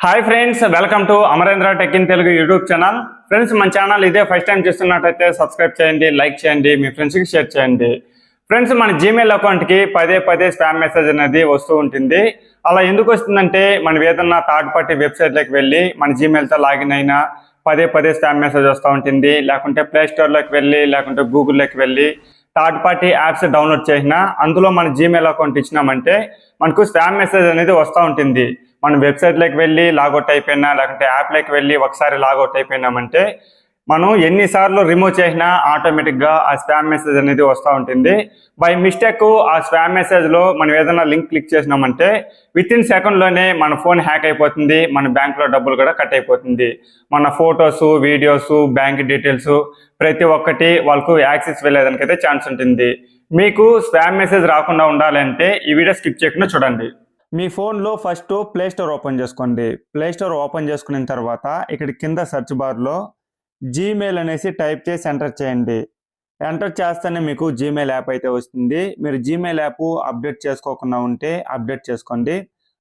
Hi friends welcome to Amarendra tech in Telugu YouTube channel friends మన channel ఇదే first time చూస్తున్నట్టయితే subscribe చేయండి like చేయండి మీ ఫ్రెండ్స్కి షేర్ చేయండి. ఫ్రెండ్స్ మన జీమెయిల్ అకౌంట్కి పదే పదే స్పామ్ మెసేజ్ అనేది వస్తూ ఉంటుంది. అలా ఎందుకు వస్తుందంటే మనం ఏదన్నా థర్డ్ పార్టీ వెబ్సైట్లోకి వెళ్ళి మన జీమెయిల్తో లాగిన్ అయినా పదే పదే స్పామ్ మెసేజ్ వస్తూ ఉంటుంది. లేకుంటే ప్లే స్టోర్లోకి వెళ్ళి లేకుంటే గూగుల్లోకి వెళ్ళి థర్డ్ పార్టీ యాప్స్ డౌన్లోడ్ చేసినా అందులో మన జీమెయిల్ అకౌంట్ ఇచ్చినామంటే మనకు స్పామ్ మెసేజ్ అనేది వస్తూ ఉంటుంది. మనం వెబ్సైట్లోకి వెళ్ళి లాగౌట్ అయిపోయినా లేకుంటే యాప్లోకి వెళ్ళి ఒకసారి లాగౌట్ అయిపోయినామంటే మనం ఎన్నిసార్లు రిమూవ్ చేసినా ఆటోమేటిక్గా ఆ స్పామ్ మెసేజ్ అనేది వస్తూ ఉంటుంది. బై మిస్టేక్ ఆ స్పామ్ మెసేజ్లో మనం ఏదైనా లింక్ క్లిక్ చేసినామంటే విత్ ఇన్ సెకండ్లోనే మన ఫోన్ హ్యాక్ అయిపోతుంది మన బ్యాంక్లో డబ్బులు కూడా కట్ అయిపోతుంది. మన ఫొటోస్ వీడియోస్ బ్యాంక్ డీటెయిల్స్ ప్రతి ఒక్కటి వాళ్ళకు యాక్సెస్ వెళ్ళేదానికి అయితే ఛాన్స్ ఉంటుంది. మీకు స్పామ్ మెసేజ్ రాకుండా ఉండాలంటే ఈ వీడియో స్కిప్ చేయకుండా చూడండి. మీ ఫోన్లో ఫస్ట్ ప్లే స్టోర్ ఓపెన్ చేసుకోండి. ప్లే స్టోర్ ఓపెన్ చేసుకున్న తర్వాత ఇక్కడ కింద సెర్చ్ బార్లో జీమెయిల్ అనేసి టైప్ చేసి ఎంటర్ చేయండి. ఎంటర్ చేస్తేనే మీకు జీమెయిల్ యాప్ అయితే వస్తుంది. మీరు జీమెయిల్ యాప్ అప్డేట్ చేసుకోకుండా ఉంటే అప్డేట్ చేసుకోండి.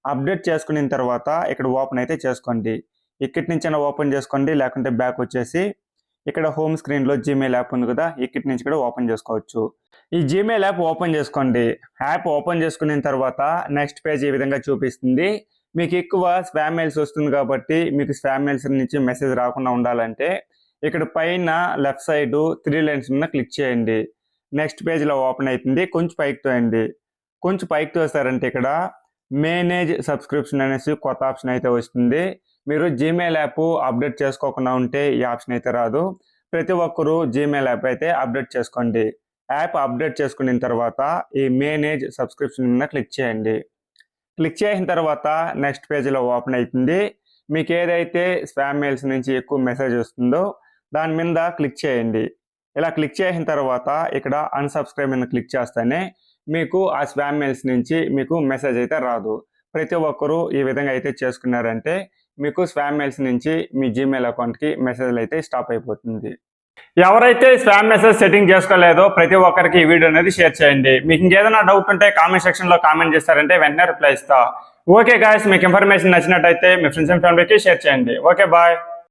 అప్డేట్ చేసుకున్న తర్వాత ఇక్కడ ఓపెన్ అయితే చేసుకోండి. ఇక్కడి నుంచి ఓపెన్ చేసుకోండి లేకుంటే బ్యాక్ వచ్చేసి ఇక్కడ హోమ్ స్క్రీన్లో జీమెయిల్ యాప్ ఉంది కదా ఇక్కడి నుంచి కూడా ఓపెన్ చేసుకోవచ్చు. ఈ జీమెయిల్ యాప్ ఓపెన్ చేసుకోండి. యాప్ ఓపెన్ చేసుకున్న తర్వాత నెక్స్ట్ పేజ్ ఈ విధంగా చూపిస్తుంది. మీకు ఎక్కువ స్పామ్ మెయిల్స్ వస్తుంది కాబట్టి మీకు స్పామ్ మెయిల్స్ నుంచి మెసేజ్ రాకుండా ఉండాలంటే ఇక్కడ పైన లెఫ్ట్ సైడ్ త్రీ లైన్స్ మీద క్లిక్ చేయండి. నెక్స్ట్ పేజ్లో ఓపెన్ అవుతుంది కొంచెం పైకి తోయండి. కొంచెం పైకి తోస్తారంటే ఇక్కడ మేనేజ్ సబ్స్క్రిప్షన్ అనేసి కొత్త ఆప్షన్ అయితే వస్తుంది. మీరు జీమెయిల్ యాప్ అప్డేట్ చేసుకోకుండా ఉంటే ఈ ఆప్షన్ అయితే రాదు. ప్రతి ఒక్కరూ జీమెయిల్ యాప్ అయితే అప్డేట్ చేసుకోండి. యాప్ అప్డేట్ చేసుకున్న తర్వాత ఈ మేనేజ్ సబ్స్క్రిప్షన్ మీద క్లిక్ చేయండి. క్లిక్ చేసిన తర్వాత నెక్స్ట్ పేజీలో ఓపెన్ అవుతుంది మీకు ఏదైతే స్పామ్ మెయిల్స్ నుంచి ఎక్కువ మెసేజ్ వస్తుందో దాని మీద క్లిక్ చేయండి. ఇలా క్లిక్ చేసిన తర్వాత ఇక్కడ అన్సబ్స్క్రైబ్ మీద క్లిక్ చేస్తేనే మీకు ఆ స్పామ్ మెయిల్స్ నుంచి మీకు మెసేజ్ అయితే రాదు. ప్రతి ఒక్కరూ ఈ విధంగా అయితే చేసుకున్నారంటే మీకు స్పామ్ మెయిల్స్ నుంచి మీ జీమెయిల్ అకౌంట్కి మెసేజ్లు అయితే స్టాప్ అయిపోతుంది. ఎవరైతే స్పామ్ మెసేజ్ సెట్టింగ్ చేసుకోలేదో ప్రతి ఒక్కరికి ఈ వీడియో అనేది షేర్ చేయండి. మీకు ఇంకేదైనా డౌట్ ఉంటే కామెంట్ సెక్షన్లో కామెంట్ చేస్తారంటే వెంటనే రిప్లై ఇస్తా. ఓకే గాయస్ మీకు ఇన్ఫర్మేషన్ నచ్చినట్టయితే మీ ఫ్రెండ్స్ అండ్ ఫ్యామిలీకి షేర్ చేయండి. Okay bye